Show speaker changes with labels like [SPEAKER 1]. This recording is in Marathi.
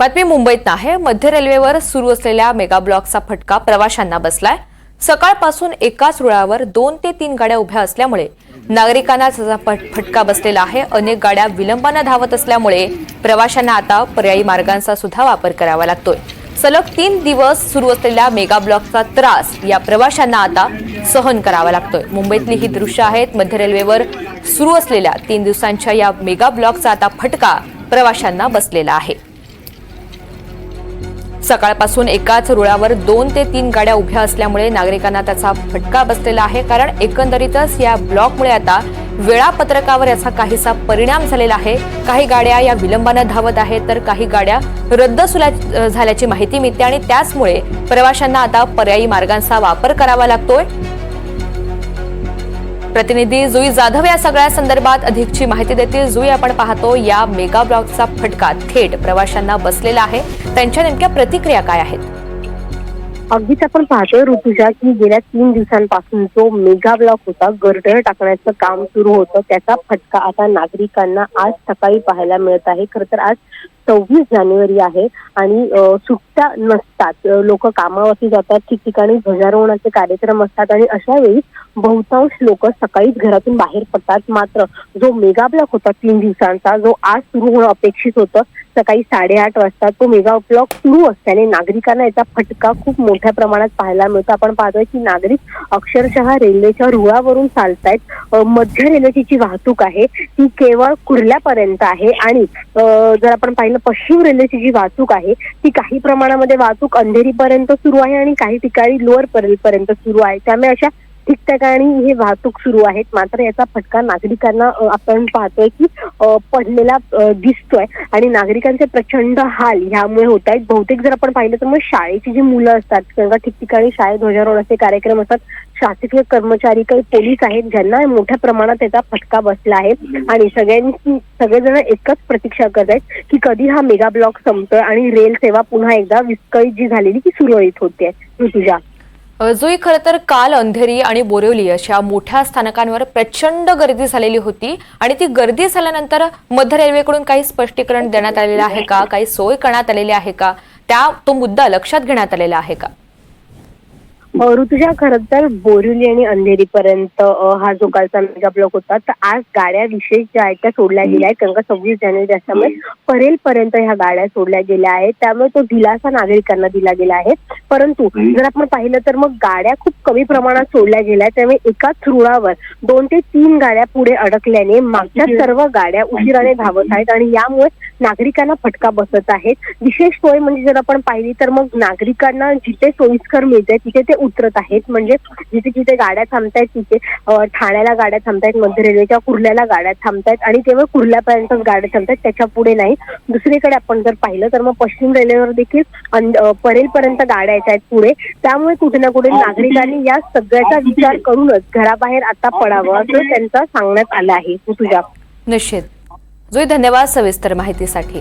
[SPEAKER 1] बातमी मुंबईत आहे. मध्य रेल्वेवर सुरू असलेल्या मेगा ब्लॉकचा फटका प्रवाशांना बसलाय. सकाळपासून एकाच रुळावर दोन ते तीन गाड्या उभ्या असल्यामुळे नागरिकांना त्याचा फट- फटका बसलेला आहे. अनेक गाड्या विलंबानं धावत असल्यामुळे प्रवाशांना आता पर्यायी मार्गांचा सुद्धा वापर करावा लागतोय. सलग तीन दिवस सुरू असलेल्या मेगा ब्लॉकचा त्रास या प्रवाशांना आता सहन करावा लागतोय. मुंबईतली ही दृश्य आहेत. मध्य रेल्वेवर सुरू असलेल्या तीन दिवसांच्या या मेगा ब्लॉकचा आता फटका प्रवाशांना बसलेला आहे. सकाळपासून एकाच रुळावर दोन ते तीन गाड्या उभ्या असल्यामुळे नागरिकांना त्याचा फटका बसलेला आहे. कारण एकंदरीतच या ब्लॉकमुळे आता वेळापत्रकावर याचा काहीसा परिणाम झालेला आहे. काही गाड्या या विलंबानं धावत आहेत तर काही गाड्या रद्द झाल्याची माहिती मिळते आणि त्याचमुळे प्रवाशांना आता पर्यायी मार्गांचा वापर करावा लागतोय. प्रतिनिधी जुई जाधव या सगळ्या संदर्भात अधिकची माहिती देतील. जुई आपण पाहतो या मेगा ब्लॉकचा फटका थेट प्रवाशांना बसलेला आहे. त्यांच्या नेमक्या प्रतिक्रिया काय आहेत?
[SPEAKER 2] अगदीच आपण पाहतोय ऋतुजा की गेल्या तीन दिवसांपासून जो मेगा ब्लॉक होता गरडळ टाकण्याचं काम सुरू होतं. त्याचा फटका आता नागरिकांना आज सकाळी पाहायला मिळत आहे. खर तर आज सव्वीस जानेवारी आहे आणि सुट्ट्या नसतात. लोक कामावरती जातात ठिकठिकाणी ध्वजारोहणाचे कार्यक्रम असतात आणि अशा वेळी बहुतांश लोक सकाळीच घरातून बाहेर पडतात. मात्र जो मेगा ब्लॉक होता तीन दिवसांचा जो आज सुरू होणं अपेक्षित होतं सकाळी साडेआठ वाजता तो मेगा ब्लॉक सुरू असल्याने नागरिकांना याचा फटका खूप मोठ्या प्रमाणात पाहायला मिळतो. आपण पाहतोय की नागरिक अक्षरशः रेल्वेच्या रुळावरून चालतायत. मध्य रेल्वेची जी वाहतूक आहे ती केवळ कुर्ल्यापर्यंत आहे आणि जर आपण पाहिलं पश्चिम रेल्वेची जी वाहतूक आहे ती काही प्रमाणामध्ये वाहतूक अंधेरीपर्यंत सुरू आहे आणि काही ठिकाणी लोअर पर्यंत सुरू आहे. त्यामुळे अशा ठिकठिकाणी हे वाहतूक सुरू आहेत. मात्र याचा फटका नागरिकांना आपण पाहतोय की पडलेला दिसतोय आणि नागरिकांचे प्रचंड हाल ह्यामुळे होत आहेत बहुतेक जर आपण पाहिलं तर मग शाळेची जी मुलं असतात किंवा ठिकठिकाणी शाळेत ध्वजारोहणाचे कार्यक्रम असतात शासकीय कर्मचारी काही पोलीस आहेत ज्यांना मोठ्या प्रमाणात त्याचा फटका बसला आहे आणि सगळ्यांची सगळेजण एकच प्रतीक्षा करत आहेत की कधी हा मेगा ब्लॉक संपतोय आणि रेल सेवा पुन्हा एकदा विस्कळीत जी झालेली ती सुरळीत होते ऋतुजा
[SPEAKER 1] जुई खरं तर काल अंधेरी आणि बोरिवली अशा मोठ्या स्थानकांवर प्रचंड गर्दी झालेली होती आणि ती गर्दी झाल्यानंतर मध्य रेल्वेकडून काही स्पष्टीकरण देण्यात आलेलं आहे का? काही सोय करण्यात आलेली आहे का? त्या तो मुद्दा लक्षात घेण्यात आलेला आहे का?
[SPEAKER 2] ऋतुजा खरं तर बोरिवली आणि अंधेरी पर्यंत हा जो कालचा मेगा ब्लॉक होता तर आज गाड्या विशेष ज्या आहेत त्या सोडल्या गेल्या आहेत. कारण का सव्वीस जानेवारी असल्यामुळे परेल पर्यंत ह्या गाड्या सोडल्या गेल्या आहेत. त्यामुळे तो दिलासा नागरिकांना दिला गेला आहे. परंतु जर आपण पाहिलं तर मग गाड्या खूप कमी प्रमाणात सोडल्या गेल्या त्यामुळे एकाच रुळावर दोन ते तीन गाड्या पुढे अडकल्याने मागच्या सर्व गाड्या उशिराने धावत आहेत आणि यामुळे नागरिकांना फटका बसत आहेत विशेष सोय म्हणजे जर आपण पाहिली तर मग नागरिकांना जिथे सोयीस्कर मिळते तिथे ते उतरत आहेत. म्हणजे जिथे जिथे गाड्या थांबतायत तिथे ठाण्याला गाड्या थांबतायत मध्य रेल्वेच्या कुर्ल्याला गाड्या थांबतायत आणि केवळ कुर्ल्यापर्यंतच गाड्या थांबतायत त्याच्या पुढे नाही. दुसरीकडे आपण जर पाहिलं तर मग पश्चिम रेल्वेवर देखील परेलपर्यंत गाड्या येत आहेत पुढे. त्यामुळे कुठे ना कुठे नागरिकांनी या सगळ्याचा विचार करूनच घराबाहेर आता पडावं असं त्यांचं सांगण्यात आलं आहे. तुझ्या
[SPEAKER 1] निश्चित. जुई धन्यवाद सविस्तर माहितीसाठी.